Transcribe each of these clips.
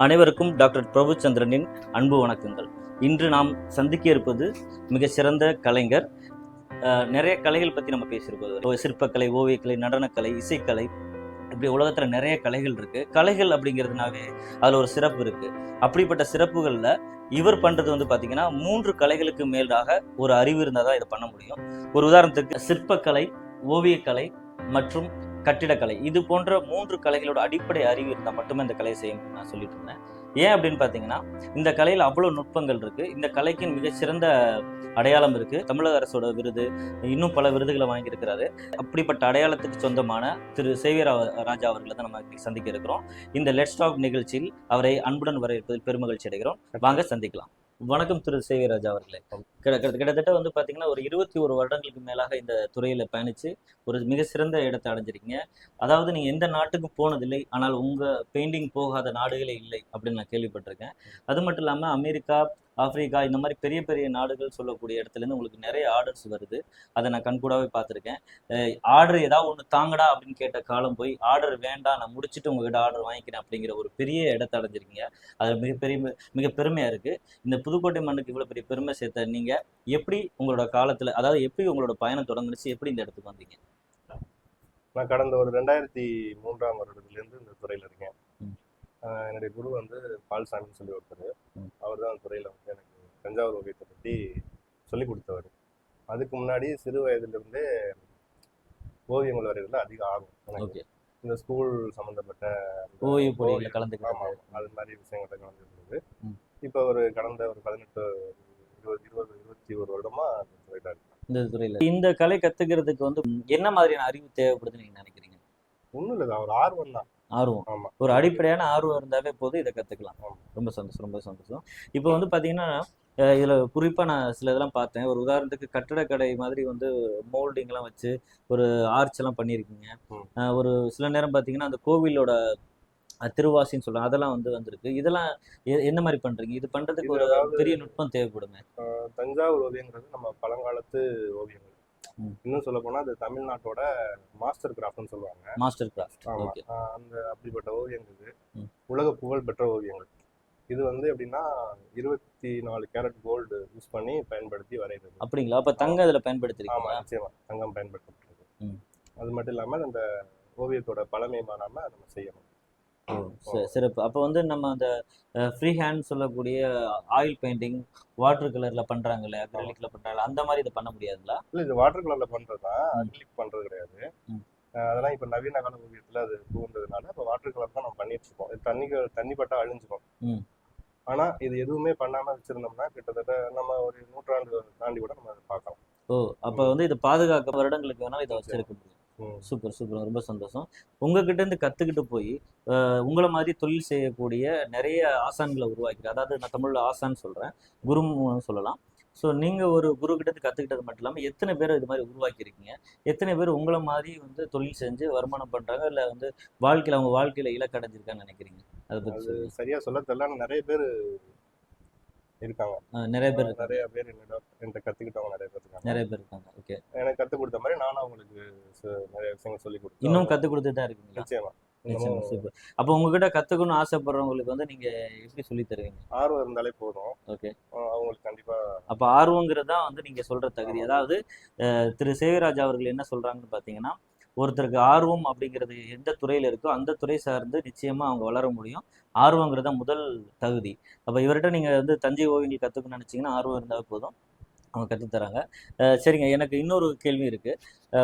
அனைவருக்கும் டாக்டர் பிரபுச்சந்திரனின் அன்பு வணக்கங்கள். இன்று நாம் சந்திக்க இருப்பது மிக சிறந்த கலைஞர் நிறைய கலைகள் பற்றி நம்ம பேசியிருப்போம் சிற்பக்கலை ஓவியக்கலை நடனக்கலை இசைக்கலை இப்படி உலகத்தில் நிறைய கலைகள் இருக்குது கலைகள் அப்படிங்கிறதுனாவே அதில் ஒரு சிறப்பு இருக்குது அப்படிப்பட்ட சிறப்புகளில் இவர் பண்ணுறது வந்து பார்த்தீங்கன்னா மூன்று கலைகளுக்கு மேலாக ஒரு அறிவு இருந்தால் தான் இதை பண்ண முடியும். ஒரு உதாரணத்துக்கு சிற்பக்கலை ஓவியக்கலை மற்றும் கட்டிடக்கலை. இது போன்ற மூன்று கலைகளோட அடிப்படை அறிவு இருந்தால் மட்டுமே இந்த கலையை செய்ய முடியும் நான் சொல்லிட்டு இருந்தேன். ஏன் அப்படின்னு பார்த்தீங்கன்னா இந்த கலையில் அவ்வளோ நுட்பங்கள் இருக்கு. இந்த கலைக்கு மிகச்சிறந்த அடையாளம் இருக்கு. தமிழக அரசோட விருது இன்னும் பல விருதுகளை வாங்கியிருக்கிறாரு. அப்படிப்பட்ட அடையாளத்துக்கு சொந்தமான திரு. சேவியர் ராஜா அவர்களை தான் நம்ம சந்திக்க இருக்கிறோம். இந்த லெட்ஸ் டாக் நிகழ்ச்சியில் அவரை அன்புடன் வரவேற்பதில் பெருமகிழ்ச்சி அடைகிறோம். வாங்க சந்திக்கலாம். வணக்கம் திரு சேவியர் அவர்களே. கிட்டத்தட்ட வந்து பாத்தீங்கன்னா ஒரு இருபத்தி ஒரு வருடங்களுக்கு மேலாக இந்த துறையில பயணிச்சு ஒரு மிக சிறந்த இடத்தை அடைஞ்சிருக்கீங்க. அதாவது நீங்க எந்த நாட்டுக்கும் போனதில்லை ஆனால் உங்க பெயிண்டிங் போகாத நாடுகளே இல்லை அப்படின்னு நான் கேள்விப்பட்டிருக்கேன். அது மட்டும் இல்லாம அமெரிக்கா ஆப்பிரிக்கா இந்த மாதிரி பெரிய பெரிய நாடுகள் சொல்லக்கூடிய இடத்துலேருந்து உங்களுக்கு நிறைய ஆர்டர்ஸ் வருது. அதை நான் கண்கூடாவே பார்த்துருக்கேன். ஆர்டர் ஏதாவது ஒன்று தாங்கடா அப்படின்னு கேட்ட காலம் போய் ஆர்டர் வேண்டாம் நான் முடிச்சுட்டு உங்ககிட்ட ஆர்டர் வாங்கிக்கிறேன் அப்படிங்கிற ஒரு பெரிய இடத்தை அடைஞ்சிருக்கீங்க. அது மிகப்பெரிய மிக பெருமையாக இருக்குது இந்த புதுக்கோட்டை மண்ணுக்கு இவ்வளோ பெரிய பெருமை சேர்த்த நீங்கள் எப்படி உங்களோட காலத்தில் அதாவது எப்படி உங்களோட பயணம் தொடங்குனுச்சு எப்படி இந்த இடத்துக்கு வந்தீங்க? நான் கடந்த ஒரு ரெண்டாயிரத்தி மூன்றாம் வருடத்துலேருந்து இந்த துறையில் இருக்கேன். என்னுடைய குரு வந்து பால்சாமின்னு சொல்லி ஒருத்தர். அவர் தான் துறையில் வந்து எனக்கு தஞ்சாவூர் ஓவியத்தை பற்றி சொல்லி கொடுத்தவர். அதுக்கு முன்னாடி சிறு வயதிலிருந்தே ஓவியங்கள் வரைகிறதுல அதிக ஆர்வம் எனக்கு. இந்த ஸ்கூல் சம்மந்தப்பட்ட ஓவிய போட்டிகளில் ஆமா, கலந்துக்கிறது அது மாதிரி விஷயங்கள்ல கலந்துருந்தது. இப்போ ஒரு கடந்த ஒரு பதினெட்டு இருபது இருபது இருபத்தி ஒரு வருடமா இந்த துறையில இந்த கலை கத்துக்கிறதுக்கு வந்து என்ன மாதிரியான அறிவு தேவைப்படுதுன்னு நீங்க நினைக்கிறீங்க? ஒன்றும் இல்லை ஒரு ஆர்வம் தான் ஆர்வம். ஒரு அடிப்படையான ஆர்வம் இருந்தாவே போதும் இதை கத்துக்கலாம். ஆமா. ரொம்ப சந்தோஷம் ரொம்ப சந்தோஷம். இப்போ வந்து பாத்தீங்கன்னா இதுல குறிப்பா நான் சில இதெல்லாம் பார்த்தேன். ஒரு உதாரணத்துக்கு கட்டடக்கடை மாதிரி வந்து மோல்டிங் எல்லாம் வச்சு ஒரு ஆர்ச் எல்லாம் பண்ணியிருக்கீங்க. அஹ் ஒரு சில நேரம் பாத்தீங்கன்னா அந்த கோவிலோட திருவாசின்னு சொல்றாங்க அதெல்லாம் வந்து வந்திருக்கு. இதெல்லாம் என்ன மாதிரி பண்றீங்க? இது பண்றதுக்கு ஒரு பெரிய நுட்பம் தேவைப்படுமே? ஆஹ் தஞ்சாவூர் ஓவியங்கிறது நம்ம பழங்காலத்து ஓவியங்கள். இன்னும் சொல்ல போனா அது தமிழ்நாட்டோட மாஸ்டர் கிராஃப்ட்னு சொல்லுவாங்க. மாஸ்டர் கிராஃப்ட் ஆமா. அந்த அப்படிப்பட்ட ஓவியங்கள். உலக புகழ் பெற்ற ஓவியங்கள். இது வந்து எப்படின்னா இருபத்தி நாலு கேரட் கோல்டு யூஸ் பண்ணி பயன்படுத்தி வரைகிறது. அப்படிங்களா? அப்ப தங்க இதுல ஆமா பயன்படுத்திருக்கீங்களா நிச்சயமா. தங்கம் பயன்படுத்தப்பட்டிருக்கு. ம். அது மட்டும் இல்லாம அந்த ஓவியத்தோட பழமை மாறாம நம்ம செய்யணும் சிறப்பு. அப்போ வந்து நம்ம அந்த ஃப்ரீ ஹேண்ட் சொல்லக்கூடிய ஆயில் பெயிண்டிங் வாட்டர் கலர்ல பண்றாங்கல்ல அக்ரலிக்ல பண்றாங்கல்ல அந்த மாதிரி இதை பண்ண முடியாதுங்களா? இல்ல இது வாட்டர் கலர்ல பண்றதுதான் ம். அக்ரிலிக் பண்றது கிடையாது. அதெல்லாம் இப்ப நவீன கால ஓவியத்துல அது புகுந்ததுனால இப்ப வாட்டர் கலர் தான் நம்ம பண்ணிட்டு இருக்கோம் இது தண்ணி தண்ணி பட்டா அழிஞ்சிடும். ஆனா இது எதுவுமே பண்ணாம வச்சிருந்தோம்னா கிட்டத்தட்ட நம்ம ஒரு நூற்றாண்டு தாண்டி கூட நம்ம பார்க்கலாம். ஓ அப்போ வந்து இதை பாதுகாக்க வருடங்களுக்கு வேணாலும் இதை வச்சிருக்க முடியும். Super super. ரொம்ப சந்தோஷம். உங்ககிட்ட இருந்து கத்துக்கிட்டு போய் உங்களை மாதிரி தொழில் செய்யக்கூடிய நிறைய ஆசான்களை உருவாக்கிறேன் அதாவது நான் தமிழ்ல ஆசான் சொல்றேன் குருன்னு சொல்லலாம். ஸோ நீங்க ஒரு குரு கிட்ட இருந்து கத்துக்கிட்டது மட்டும் இல்லாமல் எத்தனை பேர் இது மாதிரி உருவாக்கியிருக்கீங்க? எத்தனை பேர் உங்களை மாதிரி வந்து தொழில் செஞ்சு வருமானம் பண்றாங்க? இல்லை வந்து வாழ்க்கையில அவங்க வாழ்க்கையில இலக்கடைஞ்சிருக்கான்னு நினைக்கிறீங்க? அதை பத்தி அது சொல்லுங்க. சரியா சொல்ல தெரியல. நிறைய பேர் இருக்காங்க. நிறைய பேர் இருக்காங்க. நிறைய பேர் என்னோட என்கிட்ட கத்துக்கிட்டவங்க நிறைய பேர் இருக்காங்க. நிறைய பேர் இருக்காங்க. ஓகே. எனக்கு கத்துக் கொடுத்த மாதிரி நானும் அவங்களுக்கு நிறைய விஷயங்கள் சொல்லி கொடுத்தேன் இன்னும் கற்றுக் கொடுத்துட்டு தான் இருக்கீங்களா? நிச்சயமா. நிச்சயமா சூப்பர் அப்போ உங்ககிட்ட கத்துக்கணும்னு ஆசைப்படுறவங்களுக்கு வந்து நீங்க எப்படி சொல்லி தருவீங்க? ஆர்வம் இருந்தாலே போதும். ஓகே. அவங்களுக்கு கண்டிப்பா அப்போ ஆர்வங்கிறது தான் வந்து நீங்க சொல்ற தகுதி. அதாவது திரு சேவிராஜ் அவர்கள் என்ன சொல்றாங்கன்னு பார்த்தீங்கன்னா ஒருத்தருக்கு ஆர்வம் அப்படிங்கிறது எந்த துறையில் இருக்கோ அந்த துறை சார்ந்து நிச்சயமாக அவங்க வளர முடியும். ஆர்வங்கிறது தான் முதல் தகுதி. அப்போ இவர்கிட்ட நீங்கள் வந்து தஞ்சை ஓவியங்கள் கத்துக்கணும்னு நினச்சிங்கன்னா ஆர்வம் இருந்தால் போதும். அவங்க கற்றுத் தராங்க சரிங்க. எனக்கு இன்னொரு கேள்வி இருக்கு.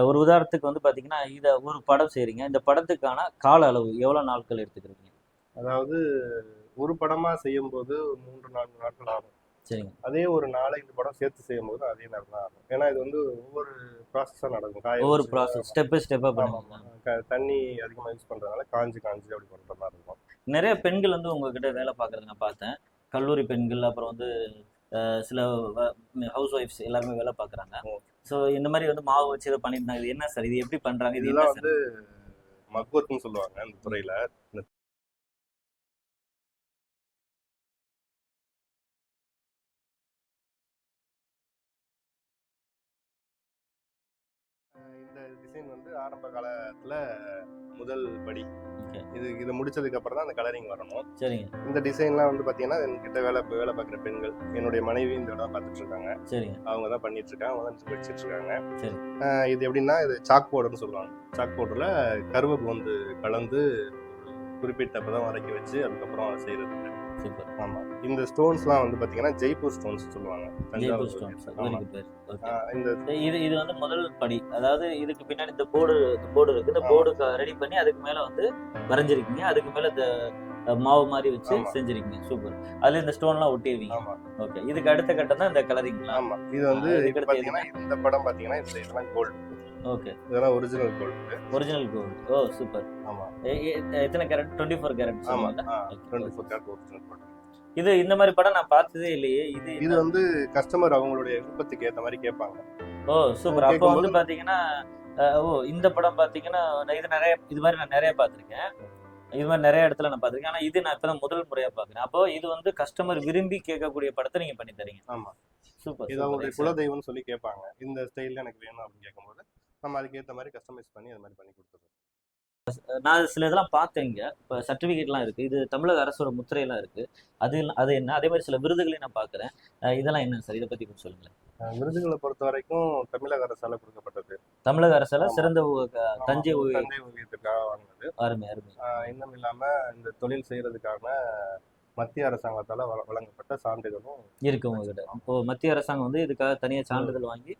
ஒரு உதாரணத்துக்கு வந்து பார்த்தீங்கன்னா இதை ஒரு படம் செய்கிறீங்க இந்த படத்துக்கான கால அளவு எவ்வளோ நாட்கள் எடுத்துக்கிறீங்க? அதாவது ஒரு படமாக செய்யும்போது மூன்று நான்கு நாட்கள் ஆகும். சரிங்க. அதே ஒரு நாலஞ்சு படம் சேர்த்து செய்யும் போது அதே நேரம் தான் ஆகும். ஏன்னா இது வந்து ஒவ்வொரு ப்ராசஸா நடக்கும். காய ஒவ்வொரு ப்ராசஸ் ஸ்டெப் பை ஸ்டெப்பாக தண்ணி அதிகமா யூஸ் பண்றதுனால காஞ்சி காஞ்சி அப்படி பண்ற மாதிரி இருக்கும். நிறைய பெண்கள் வந்து உங்ககிட்ட வேலை பார்க்கறத நான் பார்த்தேன். கல்லூரி பெண்கள் அப்புறம் வந்து சில ஹவுஸ் ஒய்ஃப்ஸ் எல்லாருமே வேலை பார்க்குறாங்க. ஸோ இந்த மாதிரி வந்து மாவு வச்சு இதை பண்ணியிருந்தாங்க இது என்ன சார்? இது எப்படி இது என்ன இதெல்லாம் வந்து மக்குவத்துன்னு சொல்லுவாங்க இந்த துறையில. இந்த ஆரம்ப காலத்துல முதல் படி. இது இது முடிச்சதுக்கு அப்புறம் தான் அந்த கலரிங் வரணும். சரிங்க. இந்த டிசைன்லாம் வந்து பாத்தீங்கன்னா என்கிட்ட வேலை வேலை பார்க்குற பெண்கள் என்னுடைய மனைவி இந்த இடம் பார்த்துட்டு இருக்காங்க. சரிங்க. அவங்க தான் பண்ணிட்டு இருக்காங்க அவங்க தான் வச்சிட்டு இருக்காங்க. சரி. இது எப்படின்னா இது சாக் பவுடர்னு சொல்லுவாங்க. சாக் பவுடர்ல கருவேப்பு வந்து கலந்து குறிப்பிட்ட பதம் வரைக்கும் வச்சு அதுக்கப்புறம் அதை செய்யறது. சூப்பர். ஆமா. இந்த ஸ்டோன்ஸ்லாம் வந்து பாத்தீங்கன்னா ஜெய்ப்பூர் ஸ்டோன்ஸ் சொல்லுவாங்க. ஜெய்ப்பூர் ஸ்டோன்ஸ். இந்த இது இது வந்து முதல் படி. அதாவது இதுக்கு பின்னாடி இந்த போர்டு இந்த போர்டு இருக்கு. இந்த. போர்டு ரெடி பண்ணி அதுக்கு மேல வந்து வரைஞ்சிருக்கீங்க. அதுக்கு மேல இந்த மாவு மாதிரி வச்சு. செஞ்சிருக்கீங்க. சூப்பர். அதுல இந்த ஸ்டோன்லாம் ஒட்டிடுவீங்க ஓகே. இதுக்கு அடுத்த கட்டம் தான் இந்த கலரிங்லாம். ஆமா. இது வந்து இந்த படம் பாத்தீங்கன்னா இந்த இதெல்லாம் கோல்டு ஓகே. இதெல்லாம் ஒரிஜினல் கோல்டு ஒரிஜினல் கோல்டு ஓ சூப்பர் ஆமா. எத்தனை கேரட் டுவெண்ட்டி ஃபோர் கேரட் ஆமா twenty. Four carat original gold இது இந்த மாதிரி படம் நான் பார்த்ததே இல்லையே. இது இது வந்து கஸ்டமர் அவங்களுடைய விருப்பத்துக்கு ஏத்த மாதிரி கேட்பாங்க. ஓ சூப்பர் அப்போ வந்து பாத்தீங்கன்னா அஹ், ஓ இந்த படம் பாத்தீங்கன்னா நான் இது நிறைய இது மாதிரி நான் நிறைய பார்த்திருக்கேன். இது மாதிரி நிறைய இடத்துல நான் பார்த்திருக்கேன். ஆனா இது நான் இப்பதான் முதல் முறையா பாக்குறேன் அப்போ இது வந்து கஸ்டமர் விரும்பி கேட்கக்கூடிய படத்தை நீங்க பண்ணி தரீங்க. ஆமா. சூப்பர் இது அவங்களுடைய குலதெய்வம்னு சொல்லி கேட்பாங்க. இந்த ஸ்டைல்ல எனக்கு வேணும் அப்படின்னு கேட்கும்போது நம்ம அதுக்கு ஏத்த மாதிரி கஸ்டமைஸ் பண்ணி அது மாதிரி பண்ணி கொடுத்துருவோம் நான் சில இதெல்லாம் பார்த்தேன் இங்க. இப்போ சர்டிஃபிகேட்லாம் இருக்கு. இது தமிழக அரசோட முத்திரையெல்லாம் இருக்கு. அது அது என்ன? அதே மாதிரி சில விருதுகளையும் நான் பார்க்குறேன் இதெல்லாம் என்ன சார்? இதை பத்தி கொஞ்சம் சொல்லுங்களேன். விருதுகளை பொறுத்த வரைக்கும் தமிழக அரசால கொடுக்கப்பட்டது. தமிழக அரசால. சிறந்த தஞ்சை ஓவியத்துக்காக வாங்கினது. அருமை அருமை. இன்னும் இல்லாம இந்த தொழில் செய்யறதுக்கான மத்திய அரசாங்கத்தால வழ- வழங்கப்பட்ட சான்றிதழும் இருக்கு உங்ககிட்ட. இப்போ மத்திய அரசாங்கம் வந்து இதுக்காக தனியாக சான்றிதழ் வாங்கி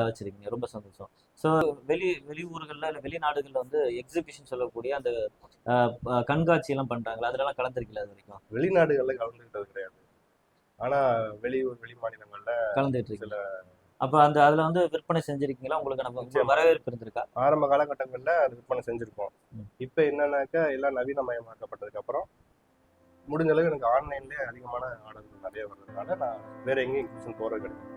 வச்சிருக்கீங்க. ரொம்ப சந்தோஷம். ஸோ வெளி வெளியூர்கள்ல இல்லை வெளிநாடுகளில் வந்து எக்ஸிபிஷன் சொல்லக்கூடிய அந்த கண்காட்சி எல்லாம் பண்றாங்களா? அதுலலாம் கலந்துருக்கல அது வரைக்கும்? வெளிநாடுகள்ல கலந்துக்கிட்டது கிடையாது. ஆனா வெளியூர் வெளி மாநிலங்கள்ல கலந்துட்டு சில அப்போ அந்த அதுல வந்து விற்பனை செஞ்சிருக்கீங்களா? உங்களுக்கு நம்ம. வரவேற்பு இருந்திருக்கா? ஆரம்ப காலகட்டங்கள்ல அது விற்பனை செஞ்சிருக்கோம். இப்ப என்னன்னாக்கா எல்லாம் நவீனமயமாக்கப்பட்டதுக்கு அப்புறம் முடிஞ்ச அளவு எனக்கு ஆன்லைன்லயே அதிகமான ஆர்டர்கள் நிறைய வர்றதுனால நான் வேற எங்கேயும் எக்ஸிபிஷன் போறது கிடையாது.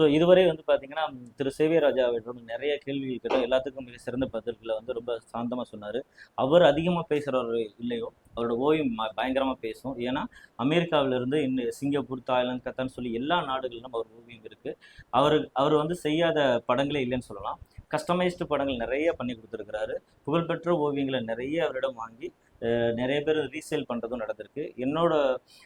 ஸோ இதுவரை வந்து பார்த்தீங்கன்னா திரு. சேவியராஜா அவரிடம் நிறைய கேள்விகள் கேட்டோம். எல்லாத்துக்கும் மிக சிறந்த பதில்களை வந்து ரொம்ப சாந்தமாக சொன்னார். அவர் அதிகமாக பேசுகிறவர் இல்லையோ அவரோட ஓவியம் பயங்கரமாக பேசும். ஏன்னா அமெரிக்காவிலிருந்து இன்னும் சிங்கப்பூர் தாய்லாந்து கத்தான்னு சொல்லி எல்லா நாடுகளிலும் அவர் ஓவியம் இருக்குது அவர் அவர் வந்து செய்யாத படங்களே இல்லைன்னு சொல்லலாம். கஸ்டமைஸ்டு படங்கள் நிறைய பண்ணி கொடுத்துருக்கிறாரு. புகழ்பெற்ற ஓவியங்களை நிறைய அவரிடம் வாங்கி நிறைய பேர் ரீசேல் பண்ணுறதும் நடந்திருக்கு. என்னோட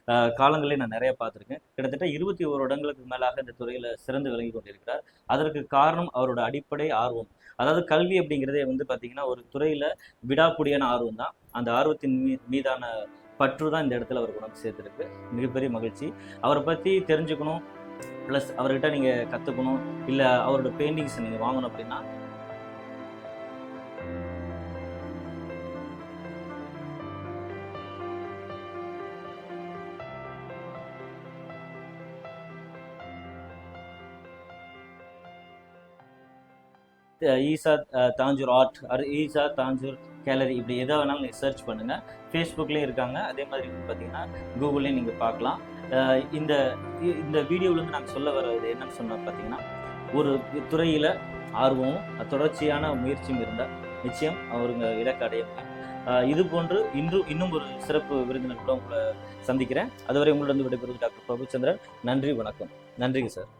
அஹ், காலங்களே நான் நிறைய பார்த்துருக்கேன். கிட்டத்தட்ட இருபத்தி ஒரு வருடங்களுக்கு மேலாக இந்த துறையில் சிறந்து விளங்கி கொண்டிருக்கிறார். அதற்கு காரணம் அவரோட அடிப்படை ஆர்வம். அதாவது கல்வி அப்படிங்கிறதே வந்து பார்த்தீங்கன்னா ஒரு துறையில் விடாப்புடியான ஆர்வம் தான். அந்த ஆர்வத்தின் மீ மீதான பற்று தான் இந்த இடத்துல அவர் உணவு சேர்த்துருக்கு. மிகப்பெரிய மகிழ்ச்சி. அவரை பற்றி தெரிஞ்சுக்கணும். ப்ளஸ் அவர்கிட்ட நீங்கள் கற்றுக்கணும் இல்லை அவரோட பெயிண்டிங்ஸ் நீங்கள் வாங்கணும் அப்படின்னா ஈசா தாஞ்சூர் ஆர்ட் அது ஈசா தாஞ்சூர் கேலரி இப்படி எதை வேணாலும் நீங்கள் சர்ச் பண்ணுங்கள் ஃபேஸ்புக்லேயும் இருக்காங்க. அதே மாதிரி பார்த்தீங்கன்னா கூகுள்லேயும் நீங்கள் பார்க்கலாம். இந்த இந்த வீடியோவிலேருந்து நாங்கள் சொல்ல வர்றது என்னன்னு சொன்னால் பார்த்தீங்கன்னா ஒரு துறையில் ஆர்வமும் தொடர்ச்சியான முயற்சியும் இருந்தால் நிச்சயம் அவருங்க இலக்கு அடைய இது போன்று இன்று இன்னும் ஒரு சிறப்பு விருந்தினர் கூட உங்களை சந்திக்கிறேன். அதுவரை உங்களிடம் விடைபெறுவது டாக்டர் பிரபுச்சந்திரன். நன்றி வணக்கம். நன்றிங்க சார்.